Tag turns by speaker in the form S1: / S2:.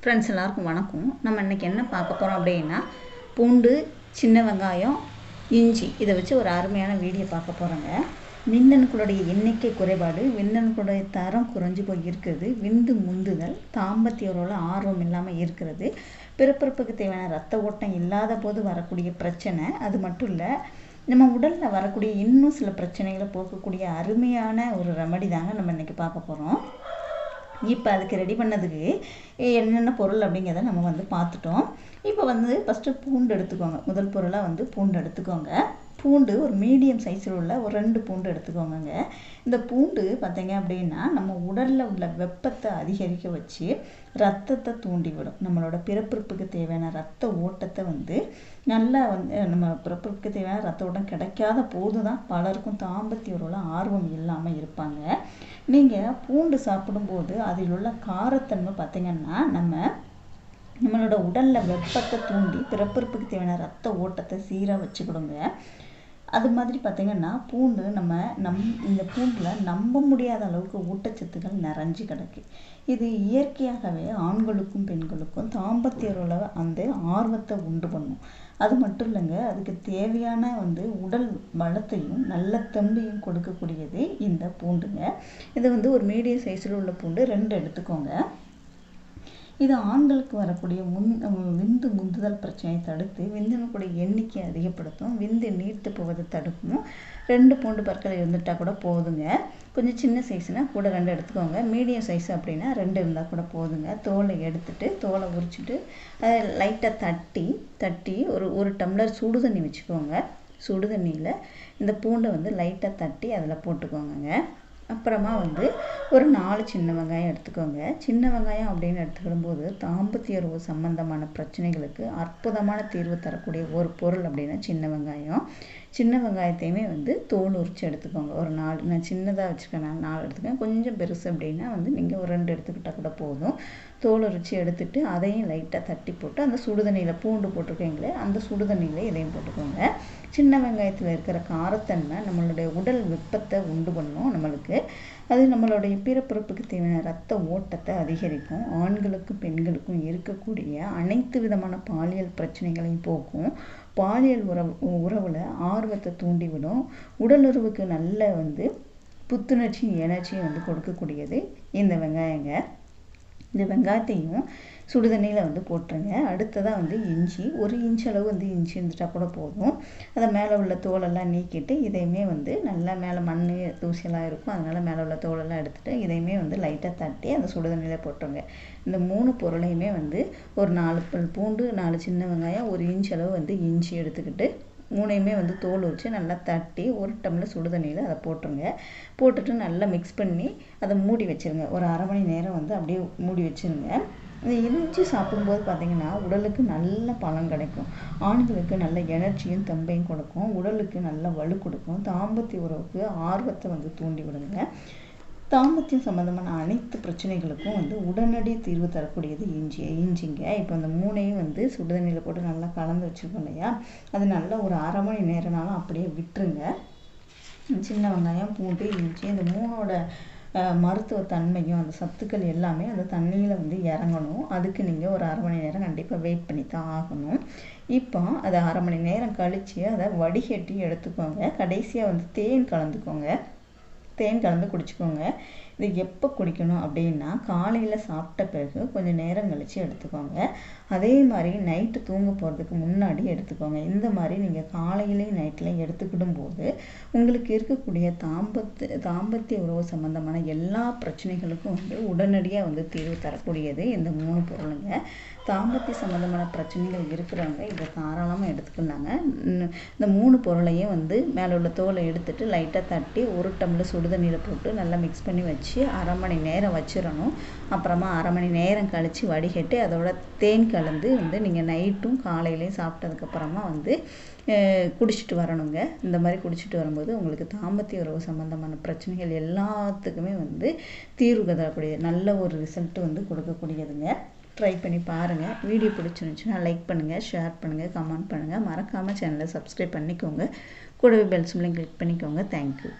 S1: Friends எல்லாருக்கும் வணக்கம். நம்ம இன்றைக்கி என்ன பார்க்க போகிறோம் அப்படின்னா பூண்டு சின்ன வெங்காயம் இஞ்சி இதை வச்சு ஒரு அருமையான வீடியோ பார்க்க போகிறோங்க விந்தணுக்களுடைய எண்ணிக்கை குறைபாடு விந்தணுக்களுடைய தரம் குறைஞ்சு போய் இருக்கிறது விந்து முந்துதல் தாம்பத்திய ஆர்வம் இல்லாமல் இருக்கிறது பிறப்பிறப்புக்கு தேவையான ரத்த ஓட்டம் இல்லாத போது வரக்கூடிய பிரச்சனை அது மட்டும் இல்லை நம்ம உடலில் வரக்கூடிய இன்னும் சில பிரச்சனைகளை போக்கக்கூடிய அருமையான ஒரு ரெமடி தாங்க நம்ம இன்றைக்கி பார்க்க போகிறோம் இப்போ அதுக்கு ரெடி பண்ணதுக்கு என்னென்ன பொருள் அப்படிங்கிறத நம்ம வந்து பார்த்துட்டோம். இப்போ வந்து ஃபஸ்ட்டு பூண்டு எடுத்துக்கோங்க. முதல் பொருளாக வந்து பூண்டு எடுத்துக்கோங்க. பூண்டு ஒரு மீடியம் சைஸில் உள்ள ஒரு ரெண்டு பூண்டு எடுத்துக்கோங்கங்க. இந்த பூண்டு பார்த்தீங்க அப்படின்னா நம்ம உடலில் உள்ள வெப்பத்தை அதிகரிக்க வச்சு ரத்தத்தை தூண்டிவிடும். நம்மளோட பிறப்பிறப்புக்கு தேவையான ரத்த ஓட்டத்தை வந்து நல்லா வந்து நம்ம பிறப்பிற்கு தேவையான ரத்த ஓட்டம் கிடைக்காத போது தான் பலருக்கும் தாம்பத்திய உள்ள ஆர்வம் இல்லாமல் இருப்பாங்க. நீங்கள் பூண்டு சாப்பிடும்போது அதில் உள்ள காரத்தன்மை பார்த்தீங்கன்னா நம்ம நம்மளோட உடலில் வெப்பத்தை தூண்டி பிறப்பிறப்புக்கு தேவையான ரத்த ஓட்டத்தை சீராக வச்சுக்கிடுங்க. அது மாதிரி பார்த்திங்கன்னா பூண்டு நம்ம நம் இந்த பூண்டில் நம்ப முடியாத அளவுக்கு ஊட்டச்சத்துக்கள் நிறைஞ்சு கிடக்கு. இது இயற்கையாகவே ஆண்களுக்கும் பெண்களுக்கும் தாம்பத்திய வந்து அந்த ஆர்வத்தை உண்டு பண்ணும். அது மட்டும் இல்லைங்க அதுக்கு தேவையான வந்து உடல் பலத்தையும் நல்ல தெம்பையும் கொடுக்கக்கூடியது இந்த பூண்டுங்க. இது வந்து ஒரு மீடியம் சைஸில் உள்ள பூண்டு ரெண்டு எடுத்துக்கோங்க. இது ஆண்களுக்கு வரக்கூடிய முன் விந்து முந்துதல் பிரச்சனையை தடுத்து விந்தணுக்குடைய எண்ணிக்கையை அதிகப்படுத்தும் விந்து நீர்த்து போவதை தடுக்கும். ரெண்டு பூண்டு பற்கள் இருந்துட்டால் கூட போதுங்க. கொஞ்சம் சின்ன சைஸ்னால் கூட ரெண்டு எடுத்துக்கோங்க. மீடியம் சைஸ் அப்படின்னா ரெண்டு இருந்தால் கூட போதுங்க. தோலை எடுத்துட்டு தோலை உரிச்சிட்டு அதை லைட்டாக தட்டி தட்டி ஒரு ஒரு டம்ளர் சுடு தண்ணி வச்சுக்கோங்க. சுடு தண்ணியில் இந்த பூண்டை வந்து லைட்டாக தட்டி அதில் போட்டுக்கோங்க அப்புறமா வந்து ஒரு நாலு சின்ன வெங்காயம் எடுத்துக்கோங்க. சின்ன வெங்காயம் அப்படின்னு எடுத்துக்கிடும்போது தாம்பத்திய உறவு சம்பந்தமான பிரச்சனைகளுக்கு அற்புதமான தீர்வு தரக்கூடிய ஒரு பொருள் அப்படின்னா சின்ன வெங்காயம். சின்ன வெங்காயத்தையுமே வந்து தோல் உரித்து எடுத்துக்கோங்க. ஒரு நாலு நான் சின்னதாக வச்சுருக்கேன் நான் நாலு எடுத்துக்கேன். கொஞ்சம் பெருசு அப்படின்னா வந்து நீங்கள் ஒரு ரெண்டு எடுத்துக்கிட்டால் கூட போதும். தோல் உரித்து எடுத்துட்டு அதையும் லைட்டாக தட்டி போட்டு அந்த சுடுதண்ணியில் பூண்டு போட்டிருக்கீங்களே அந்த சுடுதண்ணியில் இதையும் போட்டுக்கோங்க. சின்ன வெங்காயத்தில் இருக்கிற காரத்தன்மை நம்மளுடைய உடல் வெப்பத்தை உண்டு பண்ணும் நம்மளுக்கு. அது நம்மளுடைய பிறப்பிறப்புக்கு தேவையான ரத்த ஓட்டத்தை அதிகரிக்கும். ஆண்களுக்கும் பெண்களுக்கும் இருக்கக்கூடிய அனைத்து விதமான பாலியல் பிரச்சனைகளையும் போக்கும். பாலியல் உறவு உறவில் ஆர்வத்தை தூண்டிவிடும். உடலுறவுக்கு நல்ல வந்து புத்துணர்ச்சியும் எனர்ஜியும் வந்து கொடுக்கக்கூடியது இந்த வெங்காயங்க. இந்த வெங்காயத்தையும் சுடுதண்ணியில் வந்து போட்டுருங்க. அடுத்ததாக வந்து இஞ்சி. ஒரு இன்ச் அளவு வந்து இஞ்சி இருந்துட்டால் கூட போதும். அதை மேலே உள்ள தோலெல்லாம் நீக்கிட்டு இதையுமே வந்து நல்லா மேலே மண் தூசியெல்லாம் இருக்கும். அதனால் மேலே உள்ள தோலெல்லாம் எடுத்துகிட்டு இதையுமே வந்து லைட்டாக தட்டி அந்த சுடுதண்ணியில் போட்டுருங்க. இந்த மூணு பொருளையுமே வந்து ஒரு நாலு பூண்டு நாலு சின்ன வெங்காயம் ஒரு இன்ச் அளவு வந்து இஞ்சி எடுத்துக்கிட்டு மூணையுமே வந்து தோல் வச்சு நல்லா தட்டி ஒரு டம்ளர் சுடு தண்ணியில் அதை போட்டுருங்க. போட்டுட்டு நல்லா மிக்ஸ் பண்ணி அதை மூடி வச்சுருங்க. ஒரு அரை மணி நேரம் வந்து அப்படியே மூடி வச்சுருங்க. இந்த இஞ்சி சாப்பிடும்போது பார்த்திங்கன்னா உடலுக்கு நல்ல பலன் கிடைக்கும். ஆண்களுக்கு நல்ல எனர்ஜியும் தெம்பையும் கொடுக்கும். உடலுக்கு நல்ல வலு கொடுக்கும். தாம்பத்திய உறவுக்கு ஆர்வத்தை வந்து தூண்டி விடுங்க. தாம்பத்தியம் சம்மந்தமான அனைத்து பிரச்சனைகளுக்கும் வந்து உடனடி தீர்வு தரக்கூடியது இஞ்சி. இஞ்சிங்க இப்போ அந்த மூணையும் வந்து சுடுதண்ணியில் போட்டு நல்லா கலந்து வச்சுருக்கோம் இல்லையா? அது நல்லா ஒரு அரை மணி நேரம்னாலும் அப்படியே விட்டுருங்க. சின்ன வெங்காயம் பூண்டு இஞ்சி இந்த மூணோட மருத்துவ தன்மையும் அந்த சத்துக்கள் எல்லாமே அந்த தண்ணியில் வந்து இறங்கணும். அதுக்கு நீங்கள் ஒரு அரை மணி நேரம் கண்டிப்பாக வெயிட் பண்ணி தான் ஆகணும். இப்போ அதை அரை மணி நேரம் கழித்து அதை வடிகட்டி எடுத்துக்கோங்க. கடைசியாக வந்து தேன் கலந்துக்கோங்க. தேன் கலந்து குடிச்சிக்கோங்க. இது எப்போ குடிக்கணும் அப்படின்னா காலையில் சாப்பிட்ட பிறகு கொஞ்சம் நேரம் கழித்து எடுத்துக்கோங்க. அதே மாதிரி நைட்டு தூங்க போகிறதுக்கு முன்னாடி எடுத்துக்கோங்க. இந்த மாதிரி நீங்கள் காலையிலையும் நைட்லையும் எடுத்துக்கிடும் போது உங்களுக்கு இருக்கக்கூடிய தாம்பத்து தாம்பத்திய உறவு சம்மந்தமான எல்லா பிரச்சனைகளுக்கும் வந்து உடனடியாக வந்து தீர்வு தரக்கூடியது இந்த மூணு பொருளுங்க. தாம்பத்திய சம்மந்தமான பிரச்சனைகள் இருக்கிறவங்க இதை தாராளமாக எடுத்துக்கலாங்க. இந்த மூணு பொருளையும் வந்து மேலே உள்ள தோலை எடுத்துட்டு லைட்டாக தட்டி ஒரு டம்ளர் சுடுதண்ணியில் போட்டு நல்லா மிக்ஸ் பண்ணி வச்சு வச்சு அரை மணி நேரம் வச்சிடணும். அப்புறமா அரை மணி நேரம் கழித்து வடிகட்டி அதோட தேன் கலந்து வந்து நீங்கள் நைட்டும் காலையிலையும் சாப்பிட்டதுக்கப்புறமா வந்து குடிச்சிட்டு வரணுங்க. இந்த மாதிரி குடிச்சிட்டு வரும்போது உங்களுக்கு தாம்பத்திய உறவு சம்மந்தமான பிரச்சனைகள் எல்லாத்துக்குமே வந்து தீர்வு தரக்கூடிய நல்ல ஒரு ரிசல்ட்டு வந்து கொடுக்கக்கூடியதுங்க. ட்ரை பண்ணி பாருங்கள் வீடியோ பிடிச்சிருந்துச்சுன்னா லைக் பண்ணுங்கள் ஷேர் பண்ணுங்கள் கமெண்ட் பண்ணுங்கள் மறக்காமல் சேனலை சப்ஸ்கிரைப் பண்ணிக்கோங்க. கூடவே பெல் சிம்லையும் கிளிக் பண்ணிக்கோங்க. Thank you